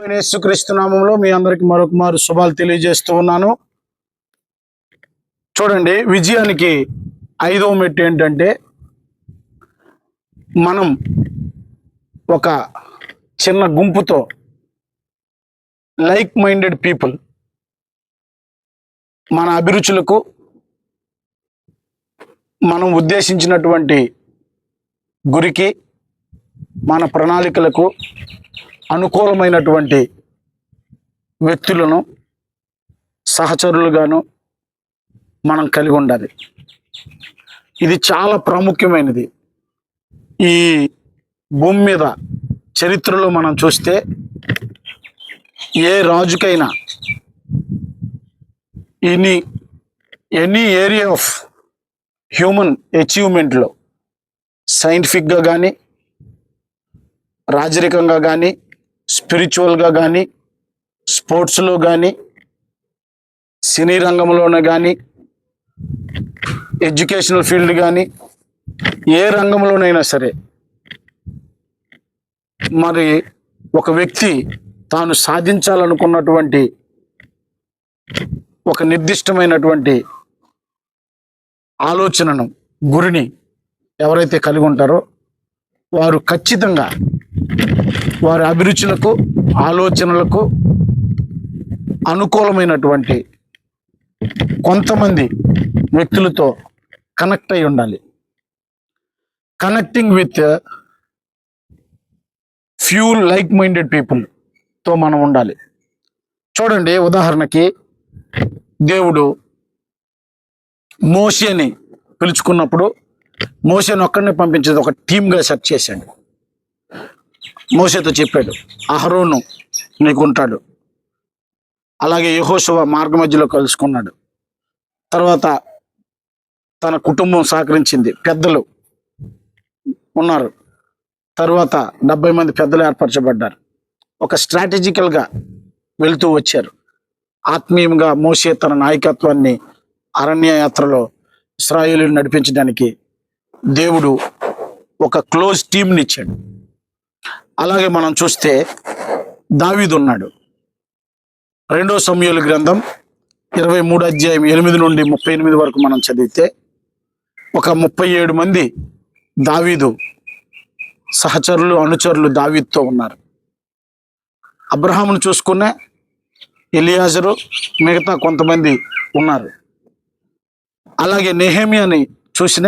యేసుక్రీస్తు నామంలో మీ అందరికి మరొక మారు శుభాలు తెలియజేస్తూ ఉన్నాను. చూడండి విజయానికి ఐదవ మెట్టు ఏంటంటే మనం ఒక చిన్న గుంపుతో లైక్ మైండెడ్ పీపుల్ మన అభిరుచులకు మనం ఉద్దేశించినటువంటి గురికి మన ప్రణాళికలకు అనుకూలమైనటువంటి వ్యక్తులను సహచరులుగాను మనం కలిగి ఉండాలి. ఇది చాలా ప్రాముఖ్యమైనది. ఈ భూమి మీద చరిత్రలో మనం చూస్తే ఏ రాజుకైనా any any area of human అచీవ్మెంట్లో సైంటిఫిక్గా కానీ రాజరికంగా కానీ స్పిరిచువల్గా కానీ స్పోర్ట్స్లో కానీ సినీ రంగంలోనే కానీ ఎడ్యుకేషనల్ ఫీల్డ్ కానీ ఏ రంగంలోనైనా సరే మరి ఒక వ్యక్తి తాను సాధించాలనుకున్నటువంటి ఒక నిర్దిష్టమైనటువంటి ఆలోచనను గురిని ఎవరైతే కలిగి ఉంటారో వారు ఖచ్చితంగా వారి అభిరుచులకు ఆలోచనలకు అనుకూలమైనటువంటి కొంతమంది వ్యక్తులతో కనెక్ట్ అయి ఉండాలి. Connecting with few like minded పీపుల్తో మనం ఉండాలి. చూడండి ఉదాహరణకి దేవుడు మోషేని పిలుచుకున్నప్పుడు మోసేని ఒక్కడిని పంపించేది ఒక టీమ్గా సెట్ చేశాడు. మోసేతో చెప్పాడు అహరోను నీకుంటాడు. అలాగే యహోశవ మార్గ మధ్యలో కలుసుకున్నాడు. తర్వాత తన కుటుంబం సహకరించింది పెద్దలు ఉన్నారు. తర్వాత డెబ్బై మంది పెద్దలు ఏర్పరచబడ్డారు. ఒక స్ట్రాటజికల్గా వెళుతూ వచ్చారు. ఆత్మీయంగా మోసే తన నాయకత్వాన్ని అరణ్య యాత్రలో ఇస్రాయేలు నడిపించడానికి దేవుడు ఒక క్లోజ్ టీంని ఇచ్చాడు. అలాగే మనం చూస్తే దావీదు ఉన్నాడు రెండో సమయాల గ్రంథం ఇరవై మూడు అధ్యాయం ఎనిమిది నుండి ముప్పై ఎనిమిది వరకు మనం చదివితే ఒక ముప్పై ఏడు మంది దావీదు సహచరులు అనుచరులు దావీద్తో ఉన్నారు. అబ్రహామును చూసుకునే ఎలియాజరు మిగతా కొంతమంది ఉన్నారు. అలాగే నెహేమియాని చూసిన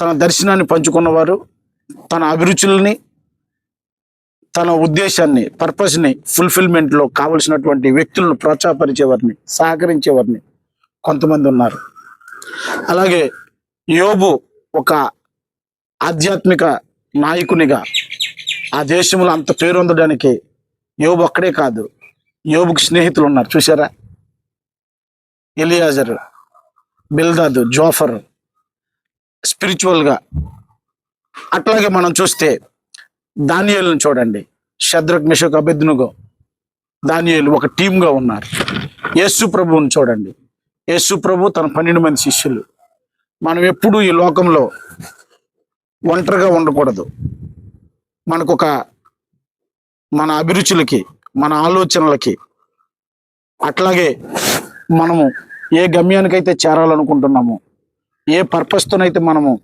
తన దర్శనాన్ని పంచుకున్నవారు తన అభిరుచుల్ని తన ఉద్దేశాన్ని పర్పస్ని ఫుల్ఫిల్మెంట్లో కావలసినటువంటి వ్యక్తులను ప్రోత్సాహపరిచేవారిని సహకరించేవారిని కొంతమంది ఉన్నారు. అలాగే యోబు ఒక ఆధ్యాత్మిక నాయకునిగా ఆ దేశంలో అంత పేరొందడానికి యోబు అక్కడే కాదు యోబుకి స్నేహితులు ఉన్నారు. చూసారా ఎలియాజర్ బిల్దాదు జోఫర్ స్పిరిచువల్గా అట్లాగే మనం చూస్తే దానియేలును చూడండి. శద్రక్ మిషక్ అభిజ్ఞుగో దానియేలు ఒక టీంగా ఉన్నారు. యేసు ప్రభువుని చూడండి. యేసు ప్రభు తన పన్నెండు మంది శిష్యులు. మనం ఎప్పుడూ ఈ లోకంలో ఒంటరిగా ఉండకూడదు. మనకొక మన అభిరుచులకి మన ఆలోచనలకి అట్లాగే మనము ఏ గమ్యానికైతే చేరాలనుకుంటున్నామో ఏ పర్పస్తోనైతే మనము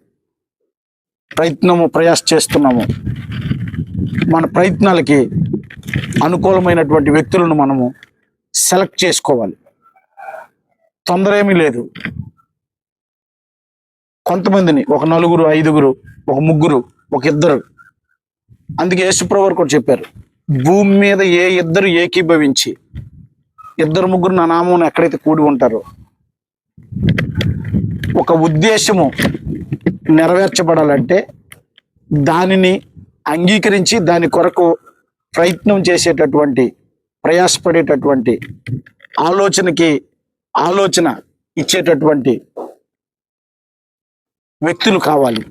ప్రయత్నము ప్రయాస చేస్తున్నామో మన ప్రయత్నాలకి అనుకూలమైనటువంటి వ్యక్తులను మనము సెలెక్ట్ చేసుకోవాలి. తొందర ఏమీ లేదు. కొంతమందిని ఒక నలుగురు ఐదుగురు ఒక ముగ్గురు ఒక ఇద్దరు. అందుకే యేసుప్రవర్ కూడా చెప్పారు భూమి మీద ఏ ఇద్దరు ఏకీభవించి ఇద్దరు ముగ్గురు నా నామం ఎక్కడైతే కూడి ఉంటారో ఒక ఉద్దేశము నెరవేర్చబడాలంటే దానిని అంగీకరించి దాని కొరకు ప్రయత్నం చేసేటటువంటి ప్రయాసపడేటటువంటి ఆలోచనకి ఆలోచన ఇచ్చేటటువంటి వ్యక్తులు కావాలి.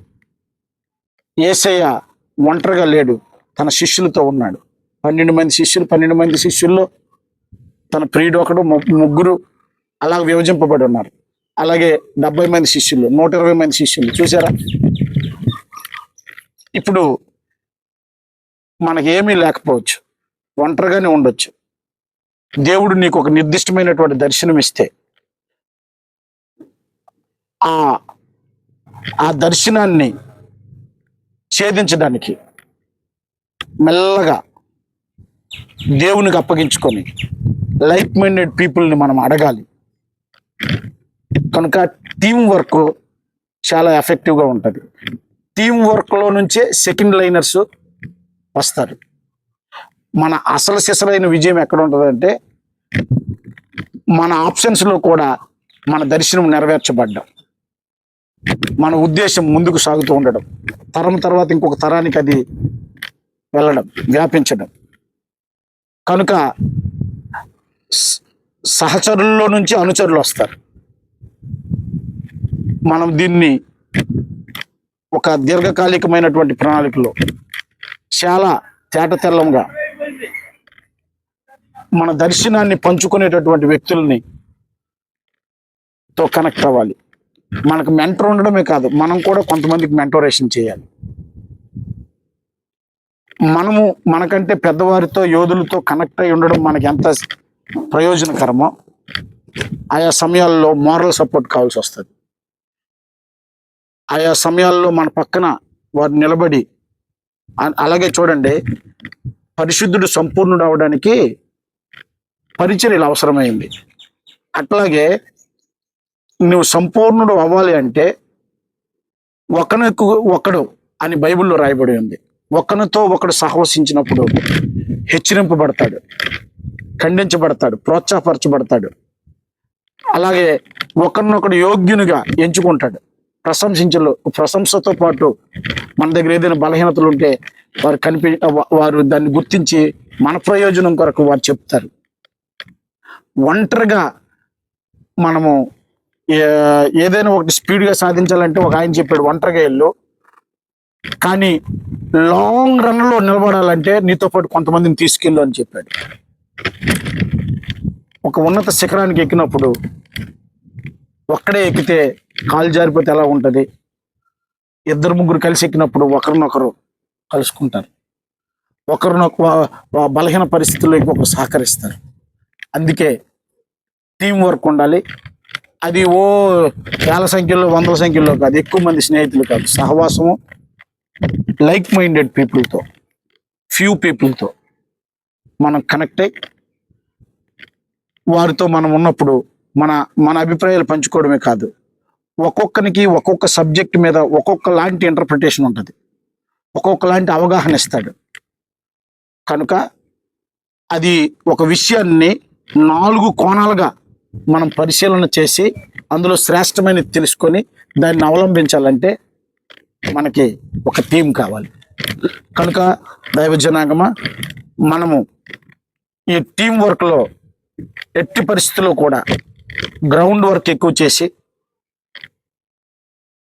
ఏసయ్య ఒంటరిగా లేడు. తన శిష్యులతో ఉన్నాడు. పన్నెండు మంది శిష్యులు పన్నెండు మంది శిష్యుల్లో తన ప్రియుడు ఒకడు ముగ్గురు అలా విభజింపబడి ఉన్నారు. అలాగే డెబ్బై మంది శిష్యులు నూట ఇరవై మంది శిష్యులు. చూసారా ఇప్పుడు మనకి ఏమీ లేకపోవచ్చు. ఒంటరిగానే ఉండొచ్చు. దేవుడు నీకు ఒక నిర్దిష్టమైనటువంటి దర్శనం ఇస్తే ఆ ఆ దర్శనాన్ని ఛేదించడానికి మెల్లగా దేవునికి అప్పగించుకొని లైఫ్ మైండెడ్ పీపుల్ని మనం అడగాలి. కనుక టీం వర్క్ చాలా ఎఫెక్టివ్గా ఉంటుంది. టీం వర్క్లో నుంచే సెకండ్ లైనర్స్ వస్తారు. మన అసలు సిసలైన విజయం ఎక్కడ ఉంటుందంటే మన ఆప్షన్స్లో కూడా మన దర్శనం నెరవేర్చబడ్డం. మన ఉద్దేశం ముందుకు సాగుతూ ఉండడం. తరం తర్వాత ఇంకొక తరానికి అది వెళ్ళడం వ్యాపించడం. కనుక సహచరుల్లో నుంచి అనుచరులు వస్తారు. మనం దీన్ని ఒక దీర్ఘకాలికమైనటువంటి ప్రణాళికలో చాలా తేటతెల్లంగా మన దర్శనాన్ని పంచుకునేటటువంటి వ్యక్తుల్ని తో కనెక్ట్ అవ్వాలి. మనకు మెంటర్ ఉండడమే కాదు మనం కూడా కొంతమందికి మెంటోరేషన్ చేయాలి. మనము మనకంటే పెద్దవారితో యోధులతో కనెక్ట్ అయి ఉండడం మనకి ఎంత ప్రయోజనకరమో ఆయా సమయాల్లో మోరల్ సపోర్ట్ కావాల్సి వస్తుంది. ఆయా సమయాల్లో మన పక్కన వారు నిలబడి అలాగే చూడండి. పరిశుద్ధుడు సంపూర్ణుడు అవడానికి పరిచర్యలు అవసరమైంది. అట్లాగే నువ్వు సంపూర్ణుడు అవ్వాలి అంటే ఒకనకు ఒకడు అని బైబిల్లో రాయబడి ఉంది. ఒకనితో ఒకడు సహవసించినప్పుడు హెచ్చరింపబడతాడు ఖండించబడతాడు ప్రోత్సాహపరచబడతాడు. అలాగే ఒకరినొకడు యోగ్యునిగా ఎంచుకుంటాడు. ప్రశంసించలు ప్రశంసతో పాటు మన దగ్గర ఏదైనా బలహీనతలు ఉంటే వారు కనిపి వారు దాన్ని గుర్తించి మన ప్రయోజనం కొరకు వారు చెప్తారు. ఒంటరిగా మనము ఏదైనా ఒకటి స్పీడ్గా సాధించాలంటే ఒక ఆయన చెప్పాడు ఒంటరిగా వెళ్ళు. కానీ లాంగ్ రన్లో నిలబడాలంటే నీతో పాటు కొంతమందిని తీసుకెళ్ళు అని చెప్పాడు. ఒక ఉన్నత శిఖరానికి ఎక్కినప్పుడు ఒక్కడే ఎక్కితే కాలు జారిపోతే ఎలా ఉంటుంది? ఇద్దరు ముగ్గురు కలిసి ఎక్కినప్పుడు ఒకరినొకరు కలుసుకుంటారు. ఒకరినొక బలహీన పరిస్థితుల్లో ఇంకొకరు సహకరిస్తారు. అందుకే టీం వర్క్ ఉండాలి. అది ఓ వేల సంఖ్యలో వందల సంఖ్యలో కాదు ఎక్కువ మంది స్నేహితులు కాదు సహవాసము లైక్ మైండెడ్ పీపుల్తో ఫ్యూ పీపుల్తో మనం కనెక్ట్ అయ్యి వారితో మనం ఉన్నప్పుడు మన మన అభిప్రాయాలు పంచుకోవడమే కాదు. ఒక్కొక్కరికి ఒక్కొక్క సబ్జెక్ట్ మీద ఒక్కొక్క లాంటి ఇంటర్ప్రిటేషన్ ఉంటుంది. ఒక్కొక్క లాంటి అవగాహన ఇస్తాడు. కనుక అది ఒక విషయాన్ని నాలుగు కోణాలుగా మనం పరిశీలన చేసి అందులో శ్రేష్టమైనది తెలుసుకొని దాన్ని అవలంబించాలంటే మనకి ఒక థీమ్ కావాలి. కనుక దైవ జనాంగమ మనము ఈ టీం వర్క్లో ఎట్టి పరిస్థితుల్లో కూడా గ్రౌండ్ వర్క్ ఎక్కువ చేసి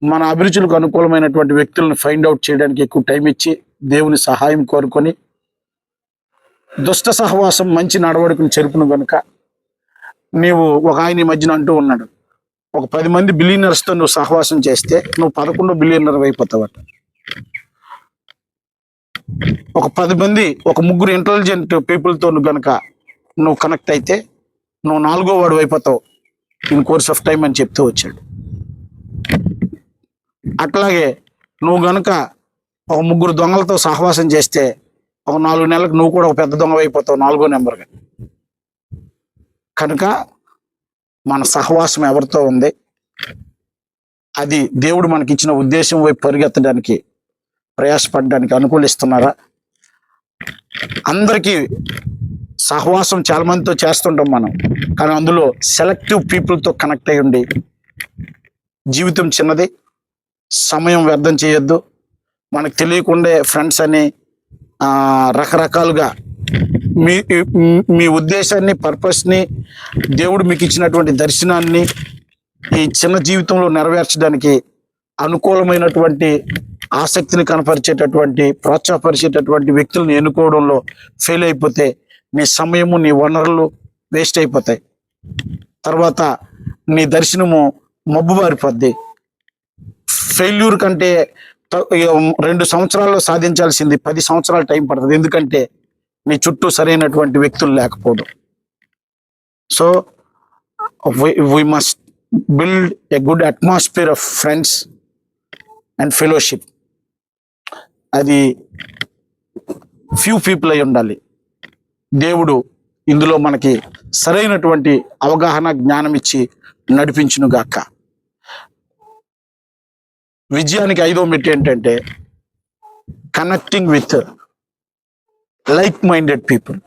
మన అభిరుచులకు అనుకూలమైనటువంటి వ్యక్తులను ఫైండ్ అవుట్ చేయడానికి ఎక్కువ టైం ఇచ్చి దేవుని సహాయం కోరుకొని దుష్ట సహవాసం మంచి నడవడికను చెరుపును కనుక నీవు ఒక ఆయన ఈ మధ్యన అంటూ ఉన్నాడు. ఒక పది మంది బిలియనర్స్తో నువ్వు సహవాసం చేస్తే నువ్వు పదకొండు బిలియనర్ అయిపోతావట. ఒక పది మంది ఒక ముగ్గురు ఇంటెలిజెంట్ పీపుల్తో నువ్వు కనుక నువ్వు కనెక్ట్ అయితే నువ్వు నాలుగో వాడు అయిపోతావు. ఇన్ కోర్స్ ఆఫ్ టైం అని చెప్తూ వచ్చాడు. అట్లాగే నువ్వు గనుక ఒక ముగ్గురు దొంగలతో సహవాసం చేస్తే ఒక నాలుగు నెలలకు నువ్వు కూడా ఒక పెద్ద దొంగ అయిపోతావు నాలుగో నెంబర్గా. కనుక మన సహవాసం ఎవరితో ఉంది? అది దేవుడు మనకి ఇచ్చిన ఉద్దేశం వైపు పరిగెత్తడానికి ప్రయాసపడడానికి అనుకూలిస్తున్నారా? అందరికీ సహవాసం చాలా మందితో చేస్తుంటాం మనం. కానీ అందులో సెలెక్టివ్ పీపుల్తో కనెక్ట్ అయ్యి ఉండి జీవితం చిన్నది సమయం వ్యర్థం చేయొద్దు. మనకు తెలియకుండే ఫ్రెండ్స్ అని రకరకాలుగా మీ మీ ఉద్దేశాన్ని పర్పస్ని దేవుడు మీకు ఇచ్చినటువంటి దర్శనాన్ని ఈ చిన్న జీవితంలో నెరవేర్చడానికి అనుకూలమైనటువంటి ఆసక్తిని కనపరిచేటటువంటి ప్రోత్సాహపరిచేటటువంటి వ్యక్తులను ఎన్నుకోవడంలో ఫెయిల్ అయిపోతే నీ సమయము నీ వనరులు వేస్ట్ అయిపోతాయి. తర్వాత నీ దర్శనము మబ్బుబారిపోద్ది. ఫెయిల్యూర్ కంటే రెండు సంవత్సరాల్లో సాధించాల్సింది పది సంవత్సరాలు టైం పడుతుంది. ఎందుకంటే నీ చుట్టూ సరైనటువంటి వ్యక్తులు లేకపోవడం. So we must build a good atmosphere of friends and fellowship అది ఫ్యూ పీపుల్ అయి ఉండాలి. దేవుడు ఇందులో మనకి సరైనటువంటి అవగాహన జ్ఞానం ఇచ్చి నడిపించునుగాక. విజయానికి ఐదో మెట్టు ఏంటంటే connecting with like minded people